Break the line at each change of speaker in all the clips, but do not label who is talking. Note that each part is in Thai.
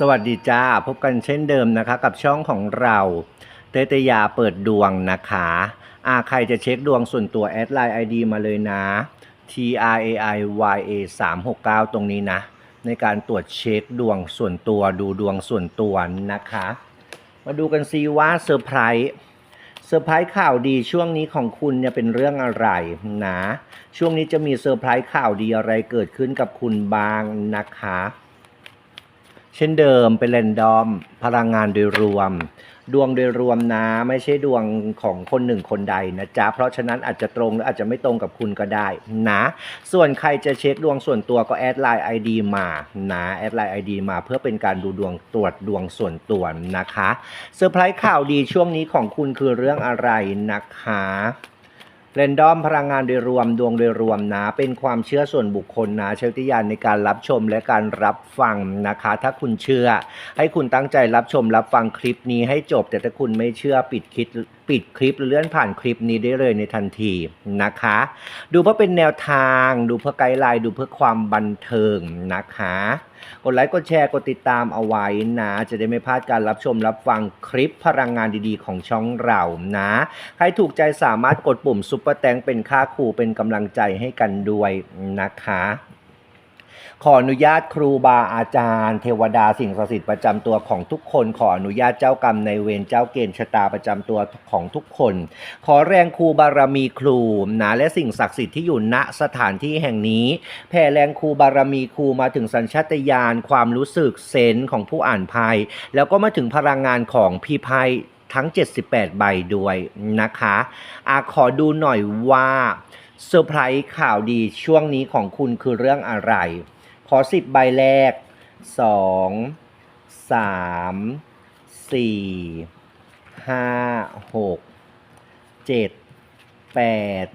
สวัสดีจ้า พบกันเช่นเดิมนะคะ กับช่องของเราเตเตยาเปิดดวงนะคะอาใครจะเช็คดวงส่วนตัวแอดไลน์ ID มาเลยนะ T R A I Y A 3 6 9 ตรงนี้นะ ในการตรวจเช็คดวงส่วนตัวดูดวงส่วนตัวนะคะ มาดูกันซิว่าเซอร์ไพรส์เซอร์ไพรส์ข่าวดีช่วงนี้ของคุณเนี่ยเป็นเรื่องอะไรนะ ช่วงนี้จะมีเซอร์ไพรส์ข่าวดีอะไรเกิดขึ้นกับคุณบ้างนะคะ เช่นเดิมเป็นเรนดอมพลังงานโดยรวม ดวงโดยรวมนะ ไม่ใช่ดวงของคนหนึ่งคนใดนะจ๊ะ เพราะฉะนั้นอาจจะตรงหรืออาจจะไม่ตรงกับคุณก็ได้นะ ส่วนใครจะเช็คดวงส่วนตัวก็แอดไลน์ ID มานะแอดไลน์ ID มาเพื่อเป็นการดูดวงตรวจดวงส่วนตัวนะคะเซอร์ไพรส์ข่าวดีช่วงนี้ของคุณคือเรื่องอะไรนะคะ เรนดอมพลังงานโดยรวมดวงโดยรวมนะ เป็นความเชื่อส่วนบุคคลนะใช้วิทยานในการรับชมและการรับฟังนะคะ ถ้าคุณเชื่อ ให้คุณตั้งใจรับชมรับฟังคลิปนี้ให้จบ แต่ถ้าคุณไม่เชื่อปิดคลิป ปิดคลิปหรือเลื่อนผ่านคลิปนี้ได้เลยในทันทีนะคะ ดูเพื่อเป็นแนวทาง ดูเพื่อไกด์ไลน์ดูเพื่อความบันเทิงนะคะ กดไลค์กดแชร์กดติดตามเอาไว้นะ จะได้ไม่พลาดการรับชมรับฟังคลิปพลังงานดีๆ ของช่องเรานะ ใครถูกใจสามารถกดปุ่มซุปเปอร์แตงเป็นค่าครูเป็นกำลังใจให้กันด้วยนะคะ ขออนุญาตครูบาอาจารย์ เทวดาสิ่งศักดิ์สิทธิ์ประจำตัวของทุกคน ขออนุญาตเจ้ากรรมในเวรเจ้าเกณฑ์ชะตาประจำตัวของทุกคน ขอแรงครูบารมีครูนะและสิ่งศักดิ์สิทธิ์ที่อยู่ณสถานที่แห่งนี้ แผ่แรงครูบารมีครูมาถึงสัญชาตญาณความรู้สึกเซนของผู้อ่านไพ่แล้วก็มาถึงพลังงานของพี่ไพ่ทั้ง 78 ใบด้วยนะคะอาขอดูหน่อยว่าเซอร์ไพรส์ข่าวดีช่วงนี้ของคุณคือเรื่องอะไร ขอ10ใบแรก2 3 4 5 6 7 8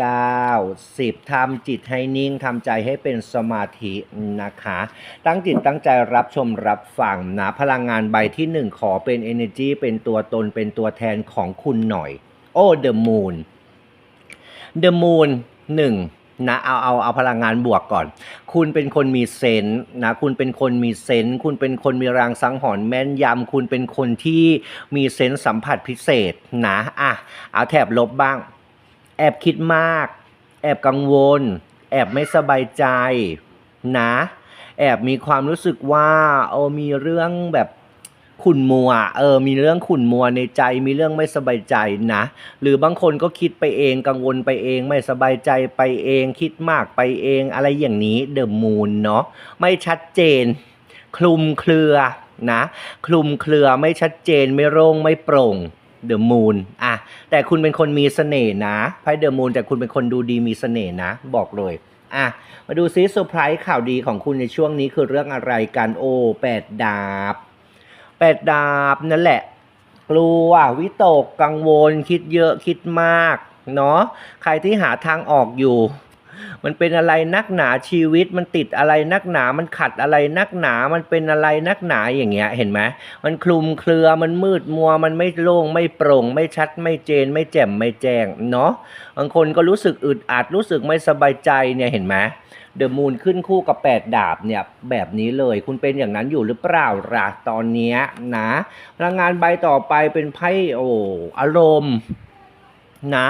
9 10ทำจิตให้นิ่งทำใจให้เป็นสมาธินะคะ ตั้งจิตตั้งใจรับชมรับฟังนะ พลังงานใบที่1ขอเป็น Energy เป็นตัวตนเป็นตัวแทนของคุณหน่อย โอ้ The Moon The Moon 1นะ นะเอาเอาเอาพลังงานบวกก่อน คุณเป็นคนมีเซนส์นะคุณเป็นคนมีเซนส์คุณเป็นคนมีรางสังหรณ์แม่นยำคุณเป็นคนที่มีเซนส์สัมผัสพิเศษนะอะเอาแถบลบบ้าง แอบคิดมาก แอบกังวล แอบไม่สบายใจนะ แอบมีความรู้สึกว่าเออมีเรื่องแบบ ขุ่นมัวเออมีเรื่องขุ่นมัวในใจมีเรื่องไม่สบายใจนะ หรือบางคนก็คิดไปเองกังวลไปเองไม่สบายใจไปเองคิดมากไปเองอะไรอย่างนี้เดอะมูนเนาะไม่ชัดเจน คลุมเครือนะคลุมเครือไม่ชัดเจนไม่โร่งไม่โปร่งเดอะมูนอะแต่คุณเป็นคนมีเสน่ห์นะไพ่เดอะมูนแต่คุณเป็นคนดูดีมีเสน่ห์นะ บอกเลยอะมาดูซิเซอร์ไพรส์ข่าวดีของคุณในช่วงนี้คือเรื่องอะไรกันโอแปดดาบ แปดดาบนั่นแหละ กลัววิตกกังวลคิดเยอะคิดมากเนาะใครที่หาทางออกอยู่ มันเป็นอะไรนักหนาชีวิต มันติดอะไรนักหนา มันขัดอะไรนักหนา มันเป็นอะไรนักหนาอย่างเงี้ย เห็นไหมมันคลุมเครือมันมืดมัว มันไม่โล่งไม่โปร่ง ไม่ชัดไม่เจน ไม่แจ่มไม่แจ้งเนาะบางคนก็รู้สึกอึดอัดรู้สึกไม่สบายใจเนี่ยเห็นไหม เดอะมูนขึ้นคู่กับ 8 ดาบเนี่ยแบบนี้เลยคุณเป็นอย่างนั้นอยู่หรือเปล่าล่ะตอนนี้นะพลังงานใบต่อไปเป็นไพ่โอ้อารมณ์นะ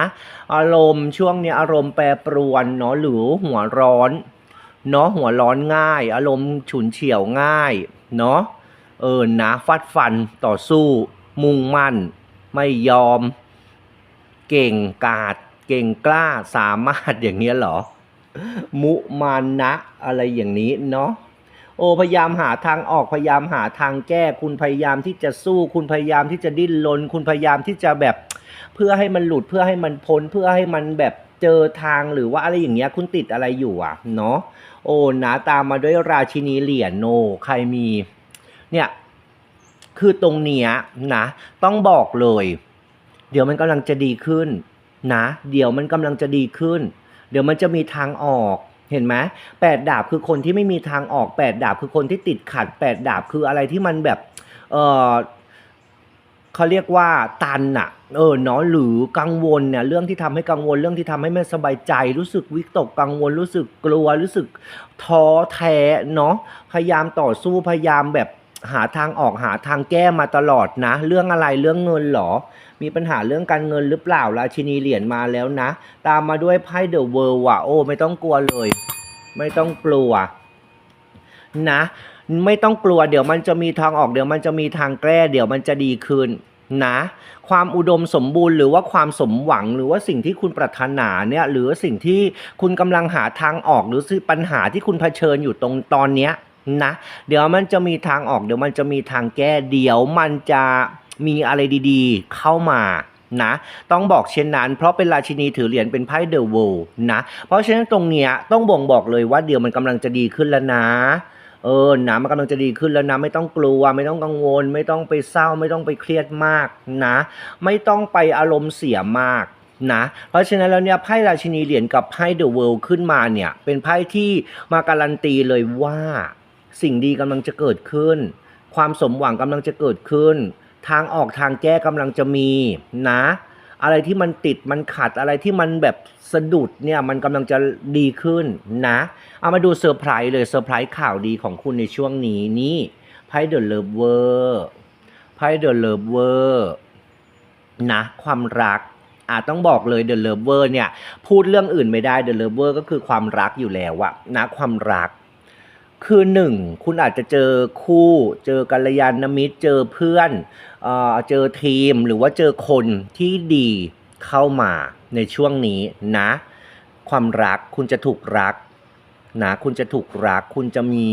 อารมณ์ช่วงนี้อารมณ์แปรปรวนเนาะหรือหัวร้อนเนาะหัวร้อนง่าย อารมณ์ฉุนเฉียวง่ายเนาะเออนะฟัดฟันต่อสู้ มุ่งมั่น ไม่ยอม เก่งกาด เก่งกล้าสามารถอย่างเงี้ยเหรอ มุมานะอะไรอย่างนี้เนาะโอพยายามหาทางออกพยายามหาทางแก้ คุณพยายามที่จะสู้คุณพยายามที่จะดิ้นรนคุณพยายามที่จะแบบ เพื่อให้มันหลุดเพื่อให้มันพ้นเพื่อให้มันแบบเจอทางหรือว่าอะไรอย่างเงี้ยคุณติดอะไรอยู่อะเนาะโอ้นะตามมาด้วยราชินีเหรียญโน ใครมีเนี่ยคือตรงเนี้ยนะ ต้องบอกเลย เดี๋ยวมันกำลังจะดีขึ้นนะ เดี๋ยวมันกำลังจะดีขึ้น เดี๋ยวมันจะมีทางออกเห็นไหมแปดดาบคือคนที่ไม่มีทางออกแปดดาบคือคนที่ติดขัดแปดดาบคืออะไรที่มันแบบเออเขาเรียกว่าตันอะเออเนาะหรือกังวลเนี่ยเรื่องที่ทำให้กังวลเรื่องที่ทำให้ไม่สบายใจ รู้สึกวิตกกังวลรู้สึกกลัวรู้สึกท้อแท้เนาะพยายามต่อสู้พยายามแบบหาทางออกหาทางแก้มาตลอดนะ เรื่องอะไรเรื่องเงินเหรอ มีปัญหาเรื่องการเงินหรือเปล่าราชินีเหรียญมาแล้วนะ ตามมาด้วยไพ่เดอะเวิร์ว่ะโอ้ไม่ต้องกลัวเลย ไม่ต้องกลัว นะไม่ต้องกลัวเดี๋ยวมันจะมีทางออกเดี๋ยวมันจะมีทางแก้เดี๋ยวมันจะดีขึ้นนะ ความอุดมสมบูรณ์หรือว่าความสมหวังหรือว่าสิ่งที่คุณปรารถนาเนี่ยหรือสิ่งที่คุณกำลังหาทางออกหรือปัญหาที่คุณเผชิญอยู่ตรงตอนเนี้ยนะ เดี๋ยวมันจะมีทางออก เดี๋ยวมันจะมีทางแก้เดี๋ยวมันจะ มีอะไรดีๆ เข้ามานะต้องบอกเช่นนั้น เพราะเป็นราชินีถือเหรียญเป็นไพ่เดอะโวนะเพราะฉะนั้นตรงเนี้ยต้องบ่งบอกเลยว่าเดี๋ยวมันกำลังจะดีขึ้นแล้วนะเออนะมันกำลังจะดีขึ้นแล้วนะ ไม่ต้องกลัว ไม่ต้องกังวล ไม่ต้องไปเศร้า ไม่ต้องไปเครียดมากนะ ไม่ต้องไปอารมณ์เสียมากนะเพราะฉะนั้นแล้วเนี่ยไพ่ราชินีเหรียญกับไพ่เดอะเวิลด์ขึ้นมาเนี่ย เป็นไพ่ที่มาการันตีเลยว่า สิ่งดีกำลังจะเกิดขึ้น ความสมหวังกำลังจะเกิดขึ้น ทางออกทางแก้กำลังจะมีนะ อะไรที่มันติดมันขัดอะไรที่มันแบบสะดุดเนี่ยมันกำลังจะดีขึ้นนะ เอามาดูเซอร์ไพรส์เลยเซอร์ไพรส์ข่าวดีของคุณในช่วงนี้นี่ไพ่เดอะเลิฟเวอร์ไพ่เดอะเลิฟเวอร์นะความรักอะต้องบอกเลยเดอะเลิฟเวอร์เนี่ยพูดเรื่องอื่นไม่ได้เดอะเลิฟเวอร์ก็คือความรักอยู่แล้วอะนะความรัก คือหนึ่งคุณอาจจะเจอคู่ เจอกัลยาณมิตร เจอเพื่อนเอ่อเจอทีมหรือว่าเจอคนที่ดีเข้ามาในช่วงนี้นะ ความรักคุณจะถูกรักนะคุณจะถูกรักคุณจะมี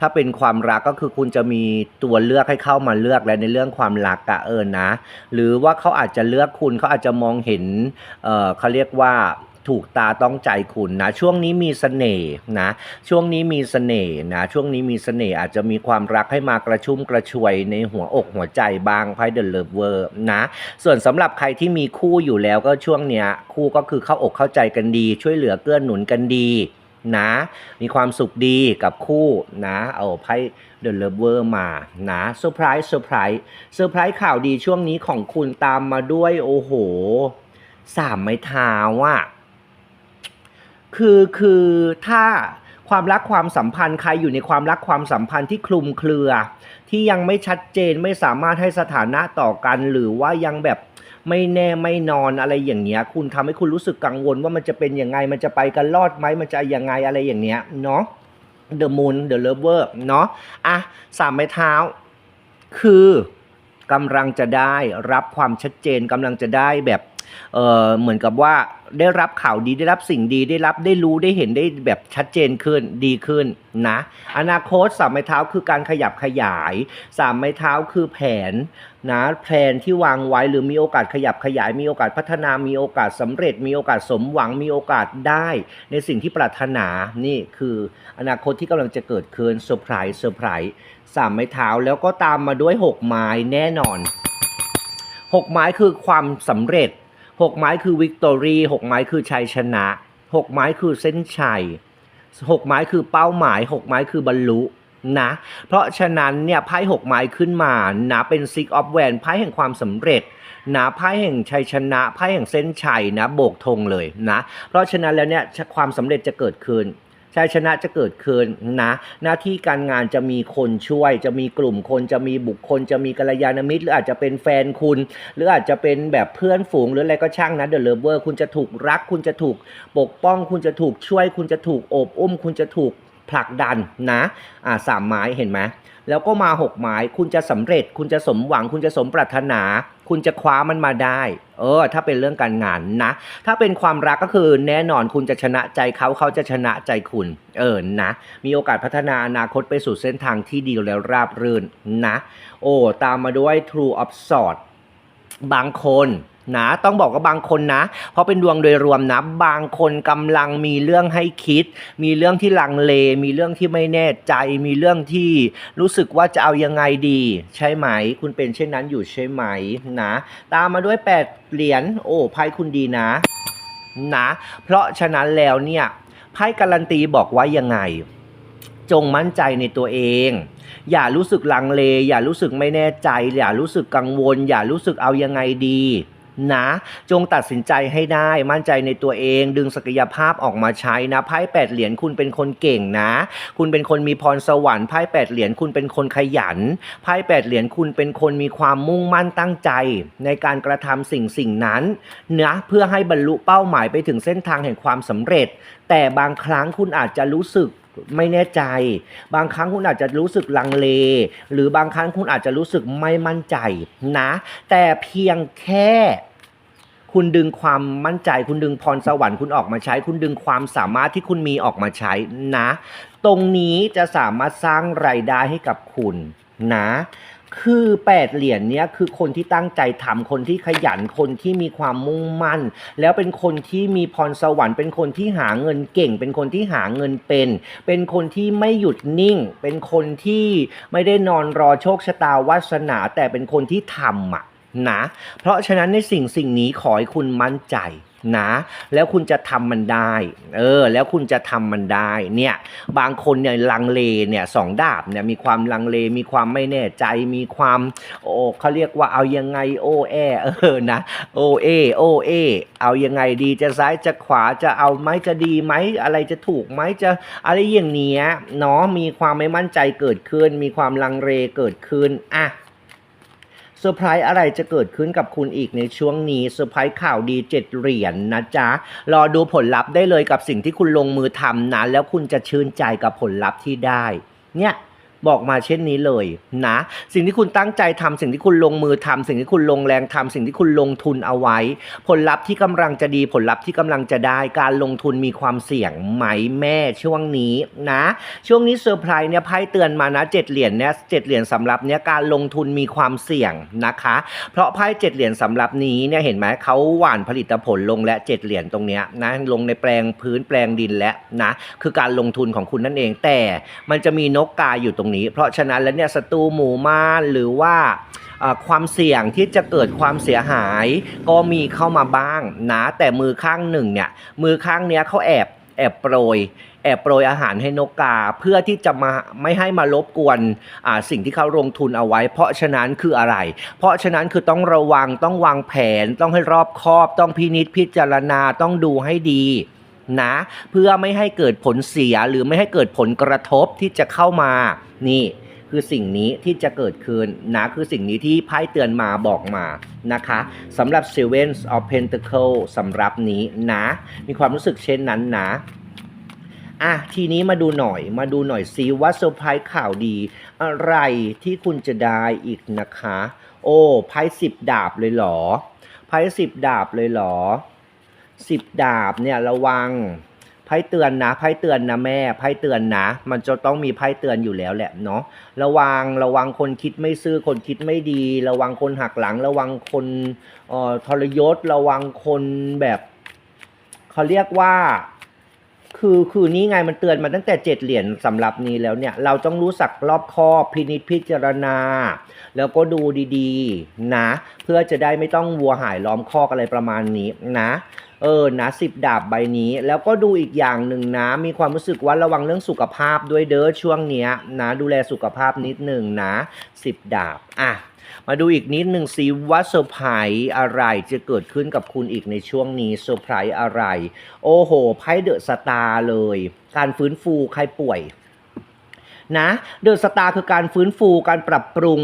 ถ้าเป็นความรักก็คือคุณจะมีตัวเลือกให้เข้ามาเลือกแล้วในเรื่องความรักอะเออนะ หรือว่าเขาอาจจะเลือกคุณเขาอาจจะมองเห็นเออเขาเรียกว่า ถูกตาต้องใจคุณนะ ช่วงนี้มีเสน่ห์นะ ช่วงนี้มีเสน่ห์นะ ช่วงนี้มีเสน่ห์อาจจะมีความรักให้มากระชุ่มกระชวยในหัวอกหัวใจบางไพ่เดอะเลิฟเวอร์นะ ส่วนสำหรับใครที่มีคู่อยู่แล้วก็ช่วงเนี้ยคู่ก็คือเข้าอกเข้าใจกันดี ช่วยเหลือเกื้อหนุนกันดีนะมีความสุขดีกับคู่นะเอาไพ่เดอะเลิฟเวอร์มานะเซอร์ไพรส์เซอร์ไพรส์เซอร์ไพรส์ข่าวดีช่วงนี้ของคุณตามมาด้วยโอ้โหสามไม้เท้าอะ คือคือถ้าความรักความสัมพันธ์ใครอยู่ในความรักความสัมพันธ์ที่คลุมเครือ ที่ยังไม่ชัดเจนไม่สามารถให้สถานะต่อกัน หรือว่ายังแบบไม่แน่ไม่นอนอะไรอย่างเงี้ย คุณทำให้คุณรู้สึกกังวลว่ามันจะเป็นยังไง มันจะไปกันรอดไหมมันจะยังไงอะไรอย่างเงี้ยเนาะ The Moon The Lover เนาะอะสามไม้เท้า คือกำลังจะได้รับความชัดเจนกำลังจะได้แบบ เออเหมือนกับว่าได้รับข่าวดีได้รับสิ่งดีได้รับได้รู้ได้เห็นได้แบบชัดเจนขึ้นดีขึ้นนะ อนาคตสามไม้เท้าคือการขยับขยายสามไม้เท้าคือแผนนะแผนที่วางไว้หรือมีโอกาสขยับขยาย มีโอกาสพัฒนามีโอกาสสำเร็จ มีโอกาสสมหวังมีโอกาสได้ ในสิ่งที่ปรารถนานี่คืออนาคตที่กำลังจะเกิดขึ้นเซอร์ไพรส์เซอร์ไพรส์สามไม้เท้าแล้วก็ตามมาด้วยหกไม้แน่นอนหกไม้คือความสำเร็จ หกไม้คือวิกตอรี่หกไม้คือชัยชนะหกไม้คือเส้นชัยหกไม้คือเป้าหมายหกไม้คือบรรลุนะ เพราะฉะนั้นเนี่ยไพ่หกไม้ขึ้นมานะเป็นซิกออฟแวนไพ่แห่งความสำเร็จนะไพ่แห่งชัยชนะไพ่แห่งเส้นชัยนะโบกธงเลยนะ เพราะฉะนั้นแล้วเนี่ยความสำเร็จจะเกิดขึ้น ชัยชนะจะเกิดขึ้นนะ หน้าที่การงานจะมีคนช่วย จะมีกลุ่มคนจะมีบุคคล จะมีกัลยาณมิตร หรืออาจจะเป็นแฟนคุณ หรืออาจจะเป็นแบบเพื่อนฝูงหรืออะไรก็ช่างนะเดอะเลเวอร์คุณจะถูกรัก คุณจะถูกปกป้อง คุณจะถูกช่วย คุณจะถูกโอบอุ้ม คุณจะถูกผลักดันนะอ่าสามไม้เห็นไหม แล้วก็มาหกไม้คุณจะสำเร็จ คุณจะสมหวัง คุณจะสมปรารถนา คุณจะคว้ามันมาได้ เออ ถ้าเป็นเรื่องการงานนะ ถ้าเป็นความรักก็คือแน่นอนคุณจะชนะใจเขาเขาจะชนะใจคุณ เออนะ มีโอกาสพัฒนาอนาคตไปสู่เส้นทางที่ดีแล้วราบรื่นนะ โอ้ตามมาด้วย True of Swords บางคน นะ ต้องบอกว่าบางคนนะ เพราะเป็นดวงโดยรวมนะ บางคนกำลังมีเรื่องให้คิด มีเรื่องที่ลังเล มีเรื่องที่ไม่แน่ใจ มีเรื่องที่รู้สึกว่าจะเอายังไงดี ใช่ไหม คุณเป็นเช่นนั้นอยู่ใช่ไหมนะ ตามมาด้วยแปดเหรียญโอ้ไพ่คุณดีนะนะ เพราะฉะนั้นแล้วเนี่ยไพ่การันตีบอกว่ายังไง จงมั่นใจในตัวเองอย่ารู้สึกลังเล อย่ารู้สึกไม่แน่ใจ อย่ารู้สึกกังวล อย่ารู้สึกเอายังไงดี นะ จงตัดสินใจให้ได้มั่นใจในตัวเอง ดึงศักยภาพออกมาใช้นะไพ่แปดเหรียญคุณเป็นคนเก่งนะ คุณเป็นคนมีพรสวรรค์ไพ่แปดเหรียญคุณเป็นคนขยันไพ่แปดเหรียญคุณเป็นคนมีความมุ่งมั่นตั้งใจ ในการกระทำสิ่งสิ่งนั้นนะเพื่อให้บรรลุเป้าหมายไปถึงเส้นทางแห่งความสำเร็จ แต่บางครั้งคุณอาจจะรู้สึก ไม่แน่ใจ บางครั้งคุณอาจจะรู้สึกลังเล หรือบางครั้งคุณอาจจะรู้สึกไม่มั่นใจนะ แต่เพียงแค่คุณดึงความมั่นใจ คุณดึงพรสวรรค์คุณออกมาใช้ คุณดึงความสามารถที่คุณมีออกมาใช้นะ ตรงนี้จะสามารถสร้างรายได้ให้กับคุณนะ คือแปดเหรียญเนี้ยคือคนที่ตั้งใจทำคนที่ขยันคนที่มีความมุ่งมั่น แล้วเป็นคนที่มีพรสวรรค์ เป็นคนที่หาเงินเก่ง เป็นคนที่หาเงินเป็น เป็นคนที่ไม่หยุดนิ่ง เป็นคนที่ไม่ได้นอนรอโชคชะตาวาสนา แต่เป็นคนที่ทำอะนะ เพราะฉะนั้นในสิ่งสิ่งนี้ขอให้คุณมั่นใจ นะแล้วคุณจะทำมันได้เออแล้วคุณจะทำมันได้เนี่ยบางคนเนี่ยลังเลเนี่ยสองดาบเนี่ยมีความลังเลมีความไม่แน่ใจมีความโอ้เขาเรียกว่าเอายังไงโอแอเออนะโอเอโอเอเอายังไงดีจะซ้ายจะขวาจะเอาไหมจะดีไหมอะไรจะถูกไหมจะอะไรอย่างเนี้ยเนาะมีความไม่มั่นใจเกิดขึ้น มีความลังเลเกิดขึ้นอะ เซอร์ไพรส์อะไรจะเกิดขึ้นกับคุณอีกในช่วงนี้เซอร์ไพรส์ข่าวดีเจ็ดเหรียญนะจ๊ะ รอดูผลลัพธ์ได้เลยกับสิ่งที่คุณลงมือทำนะแล้วคุณจะชื่นใจกับผลลัพธ์ที่ได้ เนี่ย บอกมาเช่นนี้เลยนะ สิ่งที่คุณตั้งใจทำสิ่งที่คุณลงมือทำสิ่งที่คุณลงแรงทำสิ่งที่คุณลงทุนเอาไว้ ผลลัพธ์ที่กำลังจะดีผลลัพธ์ที่กำลังจะได้การลงทุนมีความเสี่ยงไหมแม่ช่วงนี้นะ ช่วงนี้เซอร์ไพรส์เนี่ยไพ่เตือนมานะเจ็ดเหรียญเนี่ยเจ็ดเหรียญสำหรับเนี่ยการลงทุนมีความเสี่ยงนะคะ เพราะไพ่เจ็ดเหรียญสำหรับนี้เนี่ยเห็นไหมเขาหว่านผลิตผลลงและเจ็ดเหรียญตรงเนี้ยนะลงในแปลงพื้นแปลงดินและนะคือการลงทุนของคุณนั่นเอง แต่มันจะมีนกกาอยู่ตรงนี้ เพราะฉะนั้นแล้วเนี่ยศัตรูหมู่มานหรือว่าความเสี่ยงที่จะเกิดความเสียหาย ก็มีเข้ามาบ้างนะแต่มือข้างหนึ่งเนี่ยมือข้างเนี้ยเขาแอบแอบโปรยแอบโปรยอาหารให้นกกา เพื่อที่จะมาไม่ให้มารบกวนสิ่งที่เขาลงทุนเอาไว้ เพราะฉะนั้นคืออะไร เพราะฉะนั้นคือต้องระวังต้องวางแผนต้องให้รอบคอบ ต้องพินิจพิจารณาต้องดูให้ดี นะ เพื่อไม่ให้เกิดผลเสียหรือไม่ให้เกิดผลกระทบที่จะเข้ามา นี่คือสิ่งนี้ที่จะเกิดขึ้นนะคือสิ่งนี้ที่ไพ่เตือนมาบอกมานะคะสำหรับ Seven of Pentacle สำหรับนี้นะ มีความรู้สึกเช่นนั้นนะอะทีนี้มาดูหน่อยมาดูหน่อยซิว่าเซอร์ไพรส์ข่าวดี อะไรที่คุณจะได้อีกนะคะ โอ้ไพ่สิบดาบเลยเหรอไพ่สิบดาบเลยเหรอ สิบดาบเนี่ยระวังไพ่เตือนนะไพ่เตือนนะแม่ไพ่เตือนนะ มันจะต้องมีไพ่เตือนอยู่แล้วแหละเนาะระวังระวังคนคิดไม่ซื่อคนคิดไม่ดี ระวังคนหักหลัง ระวังคนเอ่อทรยศระวังคนแบบเขาเรียกว่าคือคือนี่ไงมันเตือนมาตั้งแต่เจ็ดเหรียญสำหรับนี้แล้วเนี่ยเราต้องรู้สักรอบคอบพินิจพิจารณา แล้วก็ดูดีๆนะ พื่อจะได้ไม่ต้องวัวหายล้อมคอกอะไรประมาณนี้นะ เออนะสิบดาบใบนี้ แล้วก็ดูอีกอย่างหนึ่งนะ มีความรู้สึกว่าระวังเรื่องสุขภาพด้วยเด้อช่วงเนี้ยนะ ดูแลสุขภาพนิดหนึ่งนะสิบดาบอะมาดูอีกนิดหนึ่งสิว่าเซอร์ไพรส์อะไรจะเกิดขึ้นกับคุณอีกในช่วงนี้เซอร์ไพรส์อะไร โอ้โหไพ่เดอะสตาร์เลย การฟื้นฟูใครป่วยนะเดอะสตาร์คือการฟื้นฟูการปรับปรุง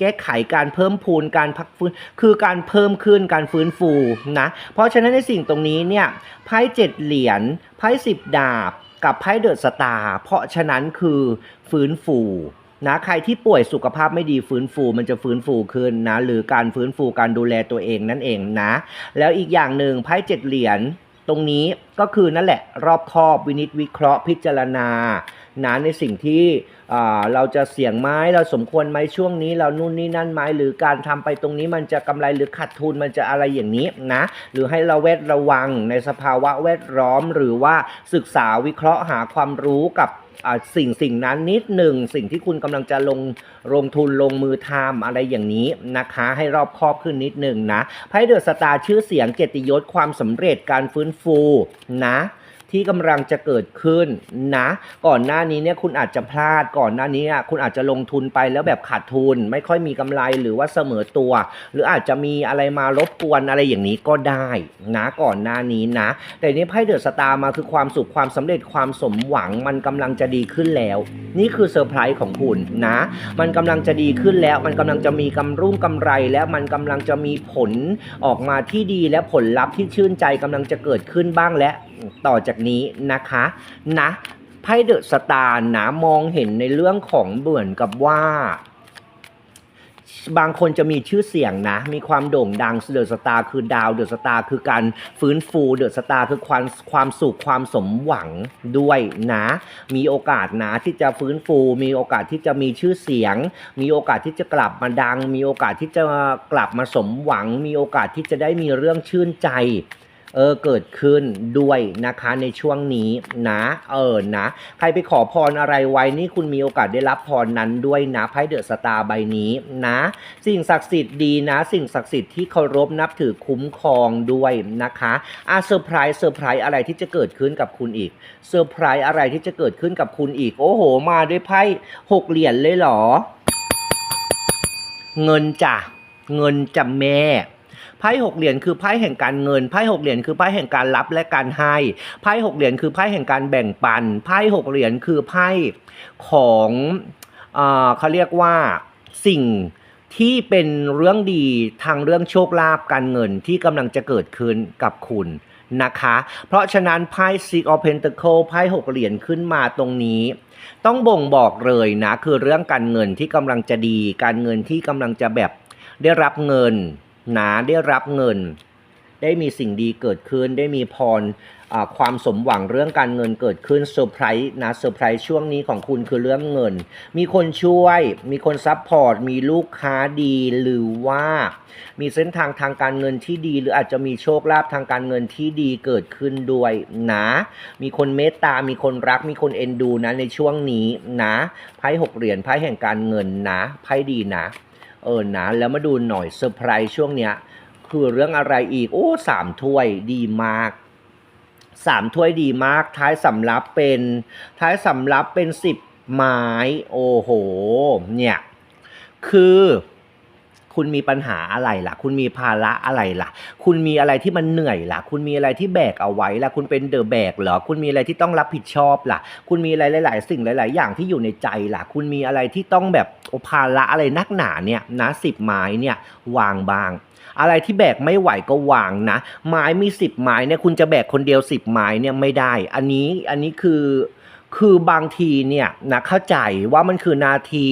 แก้ไขการเพิ่มพูนการพักฟื้นคือการเพิ่มขึ้นการฟื้นฟูนะเพราะฉะนั้นในสิ่งตรงนี้เนี่ยไพ่เจ็ดเหรียญไพ่สิบดาบกับไพ่เดอะสตาร์เพราะฉะนั้นคือฟื้นฟูนะใครที่ป่วยสุขภาพไม่ดีฟื้นฟูมันจะฟื้นฟูขึ้นนะหรือการฟื้นฟูการดูแลตัวเองนั่นเองนะ แล้วอีกอย่างหนึ่งไพ่เจ็ดเหรียญตรงนี้ก็คือนั่นแหละรอบคอบวินิจวิเคราะห์พิจารณา นะในสิ่งที่เราจะเสี่ยงไหมเราสมควรไหมช่วงนี้เรานู่นนี่นั่นไหมหรือการทำไปตรงนี้มันจะกำไรหรือขาดทุนมันจะอะไรอย่างนี้นะหรือให้เราเวทระวังในสภาวะแวดล้อม หรือว่าศึกษาวิเคราะห์หาความรู้กับสิ่งสิ่งนั้นนิดหนึ่งสิ่งที่คุณกำลังจะลงลงทุนลงมือทำอะไรอย่างนี้นะคะ ให้รอบคอบขึ้นนิดหนึ่งนะไพ่เดอะสตาร์ชื่อเสียงเกียรติยศความสำเร็จการฟื้นฟูนะ ที่กำลังจะเกิดขึ้นนะ ก่อนหน้านี้เนี่ยคุณอาจจะพลาดก่อนหน้านี้คุณอาจจะลงทุนไปแล้วแบบขาดทุน ไม่ค่อยมีกำไรหรือว่าเสมอตัว หรืออาจจะมีอะไรมารบกวนอะไรอย่างนี้ก็ได้นะก่อนหน้านี้นะ แต่นี่ไพ่เดอะสตาร์มาคือความสุขความสำเร็จความสมหวังมันกำลังจะดีขึ้นแล้ว นี่คือเซอร์ไพรส์ของคุณนะ มันกำลังจะดีขึ้นแล้ว มันกำลังจะมีกำรุ่งกำไรแล้วมันกำลังจะมีผลออกมาที่ดีและผลลัพธ์ที่ชื่นใจกำลังจะเกิดขึ้นบ้างและ ต่อจากนี้นะคะนะไพ่เดอะสตาร์นะมองเห็นในเรื่องของเหมือนกับว่าบางคนจะมีชื่อเสียงนะ มีความโด่งดังเดอะสตาร์คือดาวเดอะสตาร์คือการฟื้นฟูเดอะสตาร์คือความความสุขความสมหวังด้วยนะ มีโอกาสนะที่จะฟื้นฟู มีโอกาสที่จะมีชื่อเสียง มีโอกาสที่จะกลับมาดัง มีโอกาสที่จะกลับมาสมหวัง มีโอกาสที่จะได้มีเรื่องชื่นใจ เออเกิดขึ้นด้วยนะคะในช่วงนี้นะเออนะใครไปขอพรอะไรไว้นี่คุณมีโอกาสได้รับพรนั้นด้วยนะไพ่เดอะสตาร์ใบนี้นะ สิ่งศักดิ์สิทธิ์ดีนะ สิ่งศักดิ์สิทธิ์ที่เคารพนับถือคุ้มครองด้วยนะคะอะเซอร์ไพรส์เซอร์ไพรส์อะไรที่จะเกิดขึ้นกับคุณอีกเซอร์ไพรส์อะไรที่จะเกิดขึ้นกับคุณอีกโอ้โห มาด้วยไพ่หกเหรียญเลยเหรอ เงินจ้ะเงินจ้ะแม่ ไพ่หกเหรียญคือไพ่แห่งการเงินไพ่หกเหรียญคือไพ่แห่งการรับและการให้ไพ่หกเหรียญคือไพ่แห่งการแบ่งปันไพ่หกเหรียญคือไพ่ของเอ่อเขาเรียกว่าสิ่งที่เป็นเรื่องดีทางเรื่องโชคลาภการเงินที่กำลังจะเกิดขึ้นกับคุณนะคะ เพราะฉะนั้นไพ่ Six of Pentacle ไพ่หกเหรียญขึ้นมาตรงนี้ ต้องบ่งบอกเลยนะ คือเรื่องการเงินที่กำลังจะดี การเงินที่กำลังจะแบบได้รับเงิน นะได้รับเงิน ได้มีสิ่งดีเกิดขึ้น ได้มีพรความสมหวังเรื่องการเงินเกิดขึ้นเซอร์ไพรส์นะเซอร์ไพรส์ช่วงนี้ของคุณคือเรื่องเงิน มีคนช่วย มีคนซัพพอร์ต มีลูกค้าดี หรือว่ามีเส้นทางทางการเงินที่ดี หรืออาจจะมีโชคลาภทางการเงินที่ดีเกิดขึ้นด้วยนะ มีคนเมตตา มีคนรัก มีคนเอ็นดูนะในช่วงนี้นะ ไพ่หกเหรียญ ไพ่แห่งการเงินนะ ไพ่ดีนะ เออนะแล้วมาดูหน่อยเซอร์ไพรส์ช่วงเนี้ยคือเรื่องอะไรอีก โอ้สามถ้วยดีมากสามถ้วยดีมาก ท้ายสำรับเป็น ท้ายสำรับเป็นสิบไม้ โอ้โห เนี่ย คือ คุณมีปัญหาอะไรล่ะ คุณมีภาระอะไรล่ะ คุณมีอะไรที่มันเหนื่อยล่ะ คุณมีอะไรที่แบกเอาไว้ล่ะ คุณเป็นเดอะแบกเหรอ คุณมีอะไรที่ต้องรับผิดชอบล่ะ คุณมีอะไรหลาย ๆ สิ่งหลาย ๆ อย่างที่อยู่ในใจล่ะ คุณมีอะไรที่ต้องแบบภาระอะไรนักหนาเนี่ยนะสิบไม้เนี่ยวางบาง อะไรที่แบกไม่ไหวก็วางนะ ไม้มีสิบไม้เนี่ยคุณจะแบกคนเดียวสิบไม้เนี่ยไม่ได้ อันนี้อันนี้คือ คือบางทีเนี่ยนะเข้าใจว่ามันคือนาที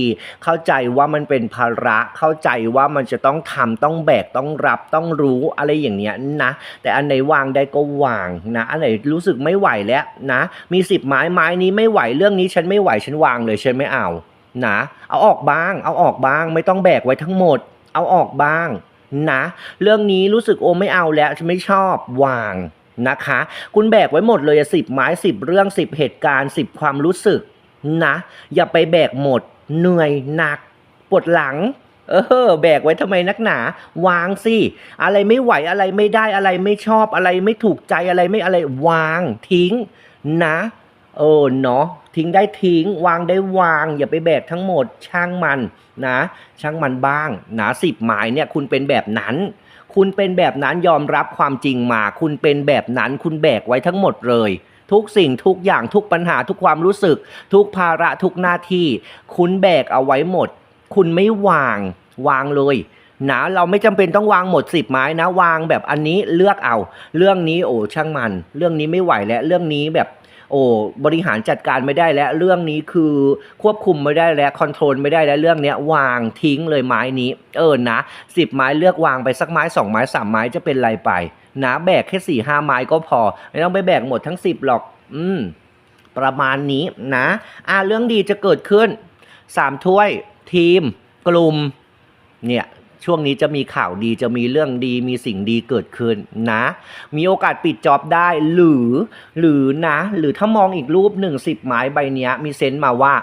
เข้าใจว่ามันเป็นภาระ เข้าใจว่ามันจะต้องทำต้องแบกต้องรับต้องรู้อะไรอย่างเนี้ยนะ แต่อันไหนวางได้ก็วางนะอันไหนรู้สึกไม่ไหวแล้วนะ มีสิบไม้ไม้นี้ไม่ไหวเรื่องนี้ฉันไม่ไหวฉันวางเลยฉันไม่เอานะเอาออกบ้าง เอาออกบ้าง ไม่ต้องแบกไว้ทั้งหมด เอาออกบ้างนะ เรื่องนี้รู้สึกโอไม่เอาแล้วฉันไม่ชอบวาง นะคะ คุณแบกไว้หมดเลยสิบไม้สิบเรื่องสิบเหตุการณ์สิบความรู้สึกนะ อย่าไปแบกหมด เหนื่อยหนักปวดหลัง เออ แบกไว้ทำไมนักหนา วางสิ อะไรไม่ไหวอะไรไม่ได้อะไรไม่ชอบอะไรไม่ถูกใจอะไรไม่อะไรวางทิ้งนะ เออเนาะทิ้งได้ทิ้ง วางได้วาง อย่าไปแบกทั้งหมดช่างมันนะ ช่างมันบ้างนะสิบหมายเนี่ยคุณเป็นแบบนั้น คุณเป็นแบบนั้นยอมรับความจริงมา คุณเป็นแบบนั้นคุณแบกไว้ทั้งหมดเลย ทุกสิ่งทุกอย่างทุกปัญหาทุกความรู้สึก ทุกภาระทุกหน้าที่ คุณแบกเอาไว้หมด คุณไม่วางวางเลยนะเราไม่จำเป็นต้องวางหมดสิบไม้นะ วางแบบอันนี้เลือกเอา เรื่องนี้โอ้ช่างมัน เรื่องนี้ไม่ไหวแล้วเรื่องนี้แบบ โอ้บริหารจัดการไม่ได้แล้วเรื่องนี้คือควบคุมไม่ได้แล้วคอนโทรลไม่ได้แล้วเรื่องเนี้ยวางทิ้งเลยไม้นี้ เออนะสิบไม้เลือกวางไปสักไม้สองไม้สามไม้จะเป็นไรไปนะแบกแค่สี่ห้าไม้ก็พอ ไม่ต้องไปแบกหมดทั้งสิบหรอก อืม ประมาณนี้นะ อ่าเรื่องดีจะเกิดขึ้นสามถ้วย ทีม กลุ่ม เนี่ย ช่วงนี้จะมีข่าวดีจะมีเรื่องดีมีสิ่งดีเกิดขึ้นนะ มีโอกาสปิดจ็อบได้หรือ หรือนะ หรือถ้ามองอีกรูปหนึ่งสิบไม้ใบเนี้ยมีเซนต์มาว่า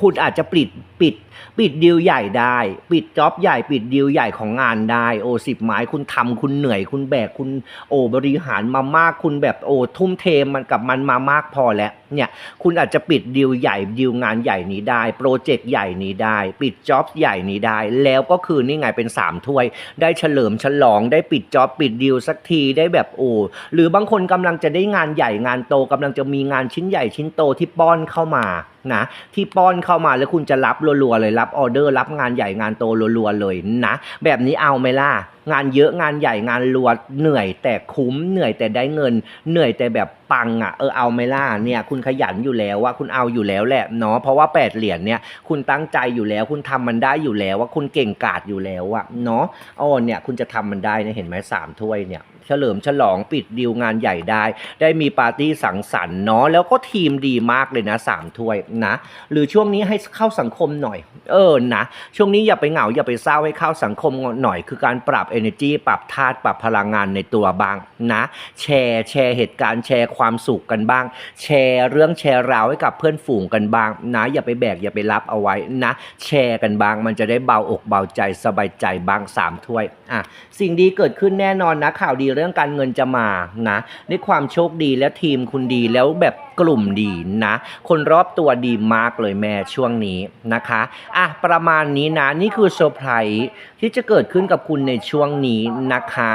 คุณอาจจะปิดปิด ปิดดีลใหญ่ได้ ปิดจ็อบใหญ่ ปิดดีลใหญ่ของงานได้โอสิบไม้คุณทำคุณเหนื่อย คุณแบกคุณโอบริหารมามากคุณแบบโอทุ่มเทมันกับมันมามากพอแล้วเนี่ยคุณอาจจะปิดดีลใหญ่ดีลงานใหญ่นี้ได้โปรเจกต์ใหญ่นี้ได้ ปิดจ็อบใหญ่นี้ได้ แล้วก็คือนี่ไงเป็น 3 ถ้วย ได้เฉลิมฉลองได้ปิดจ็อบปิดดีลสักทีได้แบบโอ้หรือบางคนกำลังจะได้งานใหญ่งานโตกำลังจะมีงานชิ้นใหญ่ชิ้นโตที่ป้อนเข้ามานะที่ป้อนเข้ามาแล้วคุณจะรับรัวๆเลยรับออเดอร์รับงานใหญ่งานโตรัวๆเลยนะ แบบนี้เอาไหมล่ะ งานเยอะงานใหญ่งานรัวเหนื่อยแต่คุ้มเหนื่อยแต่ได้เงิน เหนื่อยแต่แบบปังอะเออเอาไหมล่ะเนี่ยคุณขยันอยู่แล้วว่าคุณเอาอยู่แล้วแหละเนาะเพราะว่าแปดเหรียญเนี่ยคุณตั้งใจอยู่แล้ว คุณทำมันได้อยู่แล้วว่าคุณเก่งกาจอยู่แล้วอะเนาะอ๋อเนี่ยคุณจะทำมันได้นี่ยเห็นไหมสามถ้วยเนี่ยเฉลิมฉลองปิดดีลงานใหญ่ได้ ได้มีปาร์ตี้สังสรรค์เนาะแล้วก็ทีมดีมากเลยนะสามถ้วยนะ หรือช่วงนี้ให้เข้าสังคมหน่อย เออนะ ช่วงนี้อย่าไปเหงาอย่าไปเศร้าให้เข้าสังคมหน่อย คือการปรับ energy ปรับธาตุปรับพลังงานในตัวบ้างนะ แชร์แชร์เหตุการณ์แชร์ความสุขกันบ้าง แชร์เรื่องแชร์ราวให้กับเพื่อนฝูงกันบ้างนะอย่าไปแบกอย่าไปรับเอาไว้นะ แชร์กันบ้าง มันจะได้เบาอกเบาใจสบายใจบ้างสามถ้วยอะสิ่งดีเกิดขึ้นแน่นอนนะข่าวดีเรื่องการเงินจะมานะในความโชคดีและทีมคุณดีแล้วแบบกลุ่มดีนะ คนรอบตัวดีมากเลยแม่ช่วงนี้นะคะอะประมาณนี้นะนี่คือเซอร์ไพรส์ที่จะเกิดขึ้นกับคุณในช่วงนี้นะคะ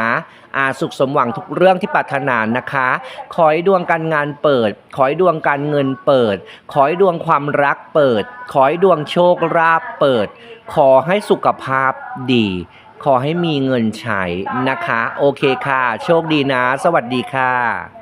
อ่าสุขสมหวังทุกเรื่องที่ปรารถนานะคะ ขอให้ดวงการงานเปิด ขอให้ดวงการเงินเปิด ขอให้ดวงความรักเปิด ขอให้ดวงโชคลาภเปิด ขอให้สุขภาพดี ขอให้มีเงินใช้นะคะ โอเคค่ะ โชคดีนะ สวัสดีค่ะ